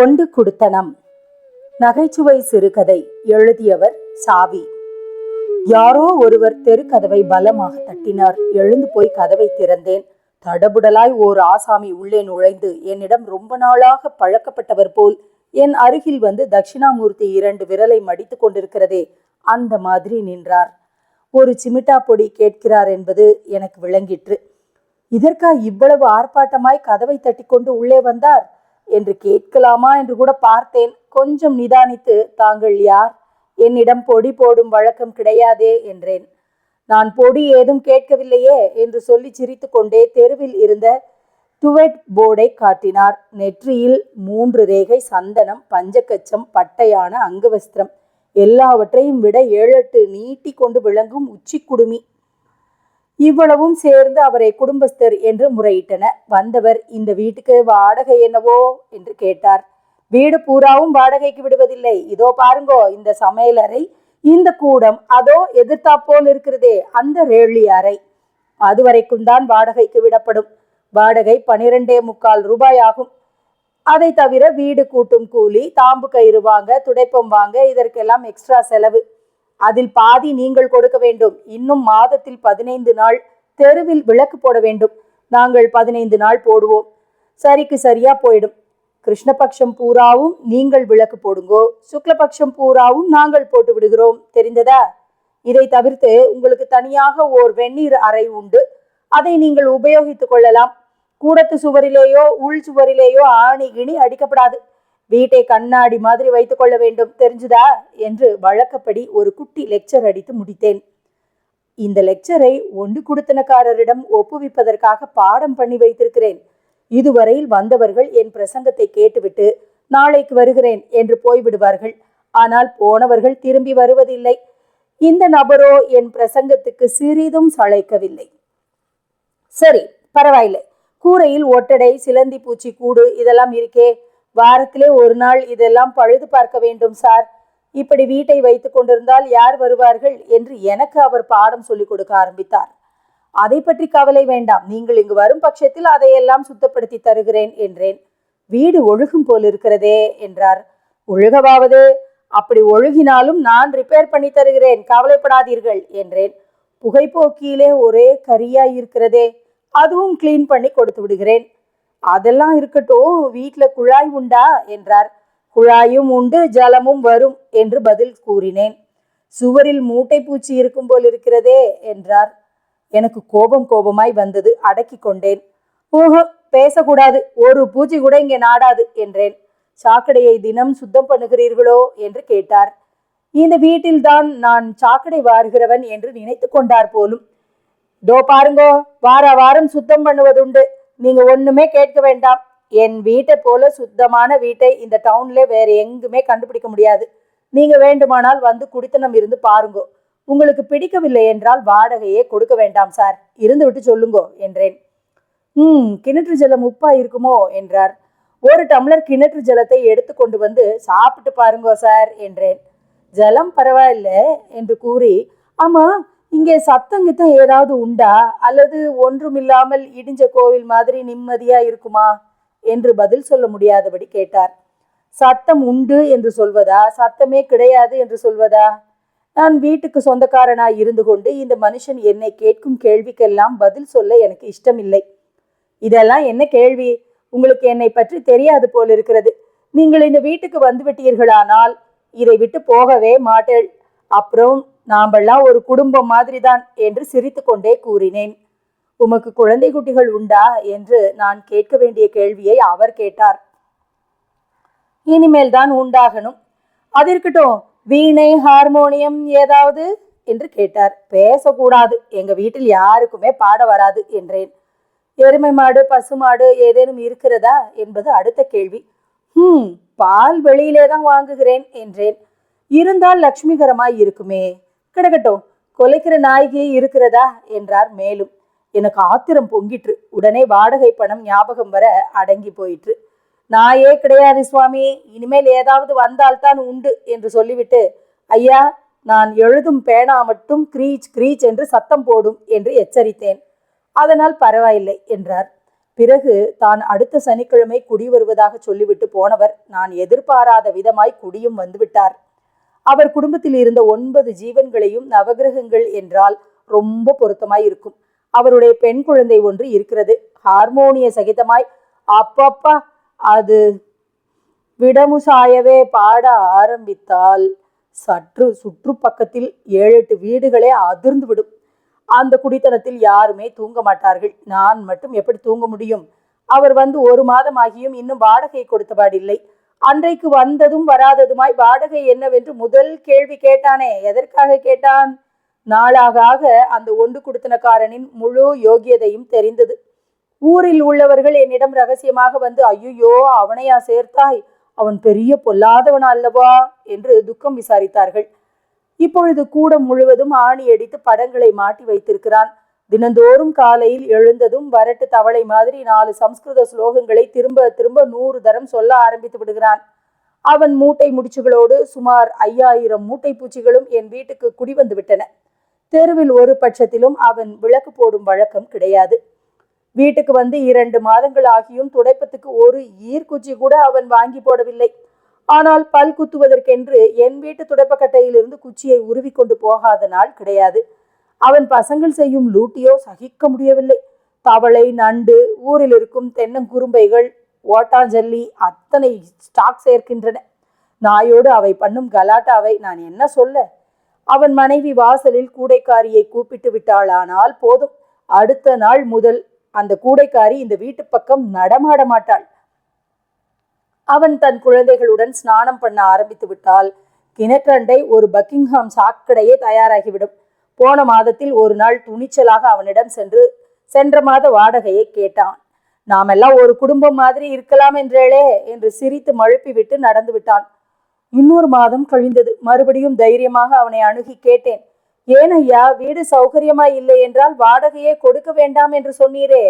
ஒண்டு குடுத்தனம். நகைச்சுவை சிறுகதை எழுதியவர் சாவி. யாரோ ஒருவர் தெருக்கதவை பலமாக தட்டினார். எழுந்து போய் கதவை திறந்தேன். தடபுடலாய் ஓர் ஆசாமி உள்ளே நுழைந்து என்னிடம் ரொம்ப நாளாக பழக்கப்பட்டவர் போல் என் அருகில் வந்து தட்சிணாமூர்த்தி இரண்டு விரலை மடித்து கொண்டிருக்கிறதே அந்த மாதிரி நின்றார். ஒரு சிமிட்டா பொடி கேட்கிறார் என்பது எனக்கு விளங்கிற்று. இதற்கா இவ்வளவு ஆர்ப்பாட்டமாய் கதவை தட்டிக்கொண்டு உள்ளே வந்தார்? என்று கேட்கலாமா என்று கூட பார்த்தேன். கொஞ்சம் நிதானித்து தாங்கள் யார்? என்னிடம் பொடி போடும் வழக்கம் கிடையாதே என்றேன். நான் பொடி ஏதும் கேட்கவில்லையே என்று சொல்லி சிரித்துக்கொண்டே தெருவில் இருந்த டுவெட் போர்டை காட்டினார். நெற்றியில் மூன்று ரேகை சந்தனம் பஞ்சக்கச்சம் பட்டையான அங்கவஸ்திரம் எல்லாவற்றையும் விட ஏழெட்டு நீட்டி கொண்டு விளங்கும் உச்சி குடுமி. இவ்வளவும் சேர்ந்து அவரை குடும்பஸ்தர் என்று முறையிட்டனர் வந்தவர் இந்த வீட்டுக்கு வாடகை என்னவோ? என்று கேட்டார். வீடு பூராவும் வாடகைக்கு விடுவதில்லை. இதோ பாருங்கோ இந்த சமையலறை இந்த கூடம் அதோ எதிர்த்தாப்போல் இருக்கிறதே அந்த ரேழி அறை. அது வரைக்கும் தான் வாடகைக்கு விடப்படும். வாடகை பனிரெண்டே முக்கால் ரூபாய் ஆகும். அதை தவிர வீடு கூட்டும் கூலி தாம்பு கயிறு வாங்க துடைப்பம் வாங்க இதற்கெல்லாம் எக்ஸ்ட்ரா செலவு. அதில் பாதி நீங்கள் கொடுக்க வேண்டும். இன்னும் மாதத்தில் பதினைந்து நாள் தெருவில் விளக்கு போட வேண்டும். நாங்கள் பதினைந்து நாள் போடுவோம். சரிக்கு சரியா போயிடும். கிருஷ்ணபக்ஷம் பூராவும் நீங்கள் விளக்கு போடுங்கோ. சுக்லபக்ஷம் பூராவும் நாங்கள் போட்டு விடுகிறோம். தெரிந்ததா? இதை தவிர்த்து உங்களுக்கு தனியாக ஓர் வெந்நீர் அறை உண்டு. அதை நீங்கள் உபயோகித்துக் கொள்ளலாம். கூடத்து சுவரிலேயோ உள் சுவரிலேயோ ஆணி கிணி அடிக்கப்படாது. வீட்டை கண்ணாடி மாதிரி வைத்துக் கொள்ள வேண்டும் தெரிஞ்சுதா? என்று வழக்கப்படி ஒரு குட்டி லெக்சர் அடித்து முடித்தேன். இந்த லெக்சரை ஒன்று குடுத்தனக்காரரிடம் ஒப்புவிப்பதற்காக பாடம் பண்ணி வைத்திருக்கிறேன். இதுவரையில் வந்தவர்கள் என் பிரசங்கத்தை கேட்டுவிட்டு நாளைக்கு வருகிறேன் என்று போய்விடுவார்கள். ஆனால் போனவர்கள் திரும்பி வருவதில்லை. இந்த நபரோ என் பிரசங்கத்துக்கு சிறிதும் சளைக்கவில்லை. சரி பரவாயில்லை. கூரையில் ஒட்டடை சிலந்தி பூச்சி கூடு இதெல்லாம் இருக்கே. வாரத்திலே ஒரு நாள் இதெல்லாம் பழுது பார்க்க வேண்டும் சார். இப்படி வீட்டை வைத்து கொண்டிருந்தால் யார் வருவார்கள் என்று எனக்கு அவர் பாடம் சொல்லிக் கொடுக்க ஆரம்பித்தார். அதை பற்றி கவலை வேண்டாம். நீங்கள் இங்கு வரும் பட்சத்தில் அதையெல்லாம் சுத்தப்படுத்தி தருகிறேன் என்றேன். வீடு ஒழுகும் போல் இருக்கிறதே என்றார். ஒழுகவாவது அப்படி ஒழுகினாலும் நான் ரிப்பேர் பண்ணி தருகிறேன். கவலைப்படாதீர்கள் என்றேன். புகைப்போக்கியிலே ஒரே கரியாய் இருக்கிறதே அதுவும் கிளீன் பண்ணி கொடுத்து விடுகிறேன். அதெல்லாம் இருக்கட்டும் வீட்டில் குழாய் உண்டா? என்றார். குழாயும் உண்டு ஜலமும் வரும் என்று பதில் கூறினேன். சுவரில் மூட்டை பூச்சி இருக்கும் போல் இருக்கிறதே என்றார். எனக்கு கோபம் கோபமாய் வந்தது அடக்கி கொண்டேன். ஓஹோ பேசக்கூடாது ஒரு பூச்சி கூட இங்கே நாடாது என்றேன். சாக்கடையை தினம் சுத்தம் பண்ணுகிறீர்களோ? என்று கேட்டார். இந்த வீட்டில்தான் நான் சாக்கடை வாருகிறவன் என்று நினைத்து கொண்டார் போலும். தோ பாருங்கோ வார வாரம் சுத்தம் பண்ணுவதுண்டு. நீங்க ஒண்ணுமே கேட்க வேண்டாம். என் வீட்டை போல சுத்தமான வீட்டை இந்த டவுன்ல வேற எங்குமே கண்டுபிடிக்க முடியாது. நீங்க வேண்டுமானால் வந்து குடித்தனம் இருந்து பாருங்கோ. உங்களுக்கு பிடிக்கவில்லை என்றால் வாடகையே கொடுக்க வேண்டாம் சார். இருந்து விட்டு சொல்லுங்கோ என்றேன். ம் கிணற்று ஜலம் உப்பா இருக்குமோ என்றார். ஒரு டம்ளர் கிணற்று ஜலத்தை எடுத்து கொண்டு வந்து சாப்பிட்டு பாருங்கோ சார் என்றேன். ஜலம் பரவாயில்ல என்று கூறி ஆமாம் இங்கே சத்தங்கித்தம் ஏதாவது உண்டா? அல்லது ஒன்றுமில்லாமல் இடிஞ்ச கோவில் மாதிரி நிம்மதியா இருக்குமா? என்று பதில் சொல்ல முடியாதபடி கேட்டார். சத்தம் உண்டு என்று சொல்வதா? சத்தமே கிடையாது என்று சொல்வதா? நான் வீட்டுக்கு சொந்தக்காரனாய் இருந்து கொண்டு இந்த மனுஷன் என்னை கேட்கும் கேள்விக்கெல்லாம் பதில் சொல்ல எனக்கு இஷ்டமில்லை. இதெல்லாம் என்ன கேள்வி? உங்களுக்கு என்னை பற்றி தெரியாது போல் இருக்கிறது. நீங்கள் இந்த வீட்டுக்கு வந்துவிட்டீர்களானால் இதை விட்டு போகவே மாட்டேள். அப்புறம் நாமெல்லாம் ஒரு குடும்பம் மாதிரிதான் என்று சிரித்துக்கொண்டே கூறினேன். உமக்கு குழந்தை குட்டிகள் உண்டா? என்று நான் கேட்க வேண்டிய கேள்வியை அவர் கேட்டார். இனிமேல் தான் உண்டாகணும். அது இருக்கட்டும் வீணை ஹார்மோனியம் ஏதாவது? என்று கேட்டார். பேசக்கூடாது. எங்க வீட்டில் யாருக்குமே பாட வராது என்றேன். எருமை மாடு பசுமாடு ஏதேனும் இருக்கிறதா? என்பது அடுத்த கேள்வி. ஹம் பால் வெளியிலே தான் வாங்குகிறேன் என்றேன். இருந்தால் லட்சுமிகரமாய் இருக்குமே? கிடக்கட்டும். கொலைக்கிற நாயகி இருக்கிறதா? என்றார் மேலும். எனக்கு ஆத்திரம் பொங்கிற்று. உடனே வாடகை பணம் ஞாபகம் வர அடங்கி போயிற்று. நாயே கிடையாது சுவாமி. இனிமேல் ஏதாவது வந்தால்தான் உண்டு என்று சொல்லிவிட்டு ஐயா நான் எழுதும் பேனா மட்டும் கிரீச் கிரீச் என்று சத்தம் போடும் என்று எச்சரித்தேன். அதனால் பரவாயில்லை என்றார். பிறகு தான் அடுத்த சனிக்கிழமை குடி வருவதாக சொல்லிவிட்டு போனவர் நான் எதிர்பாராத விதமாய் குடியும் வந்துவிட்டார். அவர் குடும்பத்தில் இருந்த ஒன்பது ஜீவன்களையும் நவகிரகங்கள் என்றால் ரொம்ப பொருத்தமாய் இருக்கும் அவருடைய பெண் குழந்தை ஒன்று இருக்கிறது. ஹார்மோனிய சகிதமாய் அப்பப்பா அது விடமுசாயவே பாட ஆரம்பித்தால் சற்று சுற்றுப்பக்கத்தில் ஏழு எட்டு வீடுகளே அதிர்ந்து விடும் அந்த குடித்தனத்தில் யாருமே தூங்க மாட்டார்கள். நான் மட்டும் எப்படி தூங்க முடியும்? அவர் வந்து ஒரு மாதம் ஆகியும் இன்னும் வாடகை கொடுத்தபாடில்லை. அன்றைக்கு வந்ததும் வராததுமாய் வாடகை என்னவென்று முதல் கேள்வி கேட்டானே. எதற்காக கேட்டான்? நாளாக ஆக அந்த ஒண்டு குடுத்தனக்காரனின் முழு யோகியதையும் தெரிந்தது. ஊரில் உள்ளவர்கள் என்னிடம் ரகசியமாக வந்து ஐயோ அவனையா சேர்த்தாய்? அவன் பெரிய பொல்லாதவன் அல்லவா? என்று துக்கம் விசாரித்தார்கள். இப்பொழுது கூடம் முழுவதும் ஆணி அடித்து படங்களை மாட்டி வைத்திருக்கிறான். தினந்தோறும் காலையில் எழுந்ததும் வரட்டு தவளை மாதிரி நாலு சம்ஸ்கிருத ஸ்லோகங்களை திரும்ப திரும்ப நூறு தரம் சொல்ல ஆரம்பித்து விடுகிறான். அவன் மூட்டை முடிச்சுகளோடு சுமார் ஐயாயிரம் மூட்டை பூச்சிகளும் என் வீட்டுக்கு குடிவந்து விட்டன. தெருவில் ஒரு பட்சத்திலும் அவன் விளக்கு போடும் வழக்கம் கிடையாது. வீட்டுக்கு வந்து இரண்டு மாதங்கள் ஆகியும் துடைப்பத்துக்கு ஒரு ஈர்க்குச்சி கூட அவன் வாங்கி போடவில்லை. ஆனால் பல் குத்துவதற்கென்று என் வீட்டு துடைப்பக்கட்டையிலிருந்து குச்சியை உருவி கொண்டு போகாத நாள் கிடையாது. அவன் பசங்கள் செய்யும் லூட்டியோ சகிக்க முடியவில்லை. தவளை நண்டு ஊரில் இருக்கும் தென்னங்குறும்பைகள் ஓட்டாஞ்சல்லி அத்தனை ஸ்டாக் சேர்க்கின்றன. நாயோடு அவை பண்ணும் கலாட்டாவை நான் என்ன சொல்ல? அவன் மனைவி வாசலில் கூடைக்காரியை கூப்பிட்டு விட்டாளானால் போதும். அடுத்த நாள் முதல் அந்த கூடைக்காரி இந்த வீட்டு பக்கம் நடமாட மாட்டாள். அவன் தன் குழந்தைகளுடன் ஸ்நானம் பண்ண ஆரம்பித்து விட்டால் கிணற்றண்டை ஒரு பக்கிங்ஹாம் சாக்கடையே தயாராகிவிடும். போன மாதத்தில் ஒரு நாள் துணிச்சலாக அவனிடம் சென்று சென்ற மாத வாடகையை கேட்டான். நாமெல்லாம் ஒரு குடும்பம் மாதிரி இருக்கலாம் என்றேளே என்று சிரித்து மழுப்பி விட்டு நடந்து விட்டான். இன்னொரு மாதம் கழிந்தது. மறுபடியும் தைரியமாக அவனை அணுகி கேட்டேன். ஏன் ஐயா வீடு சௌகரியமா இல்லை என்றால் வாடகையே கொடுக்க வேண்டாம் என்று சொன்னீரே.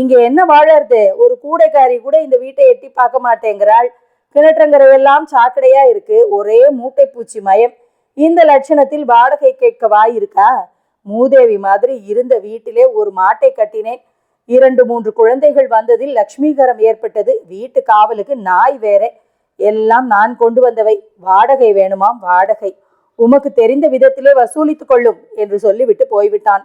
இங்க என்ன வாழறது? ஒரு கூடைக்காரி கூட இந்த வீட்டை எட்டி பார்க்க மாட்டேங்கிறாள். கிணற்றங்கரையெல்லாம் சாக்கடையா இருக்கு. ஒரே மூட்டை பூச்சி மயம். இந்த லட்சணத்தில் வாடகை கேட்க வாயிருக்கா? மூதேவி மாதிரி இருந்த வீட்டிலே ஒரு மாட்டை கட்டினேன். இரண்டு மூன்று குழந்தைகள் வந்ததில் லக்ஷ்மீகரம் ஏற்பட்டது. வீட்டு காவலுக்கு நாய் வேற. எல்லாம் நான் கொண்டு வந்தவை. வாடகை வேணுமாம் வாடகை. உமக்கு தெரிந்த விதத்திலே வசூலித்துக் கொள்ளும் என்று சொல்லிவிட்டு போய்விட்டான்.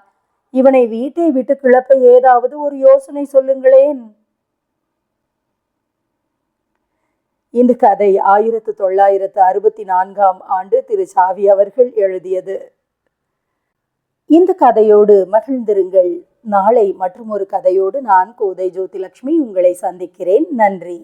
இவனை வீட்டை விட்டு கிளப்ப ஏதாவது ஒரு யோசனை சொல்லுங்களேன். இந்த கதை ஆயிரத்து தொள்ளாயிரத்து அறுபத்தி நான்காம் ஆண்டு திரு சாவி அவர்கள் எழுதியது. இந்த கதையோடு மகிழ்ந்திருங்கள். நாளை மற்றும் ஒரு கதையோடு நான் கோதை ஜோதிலட்சுமி உங்களை சந்திக்கிறேன். நன்றி.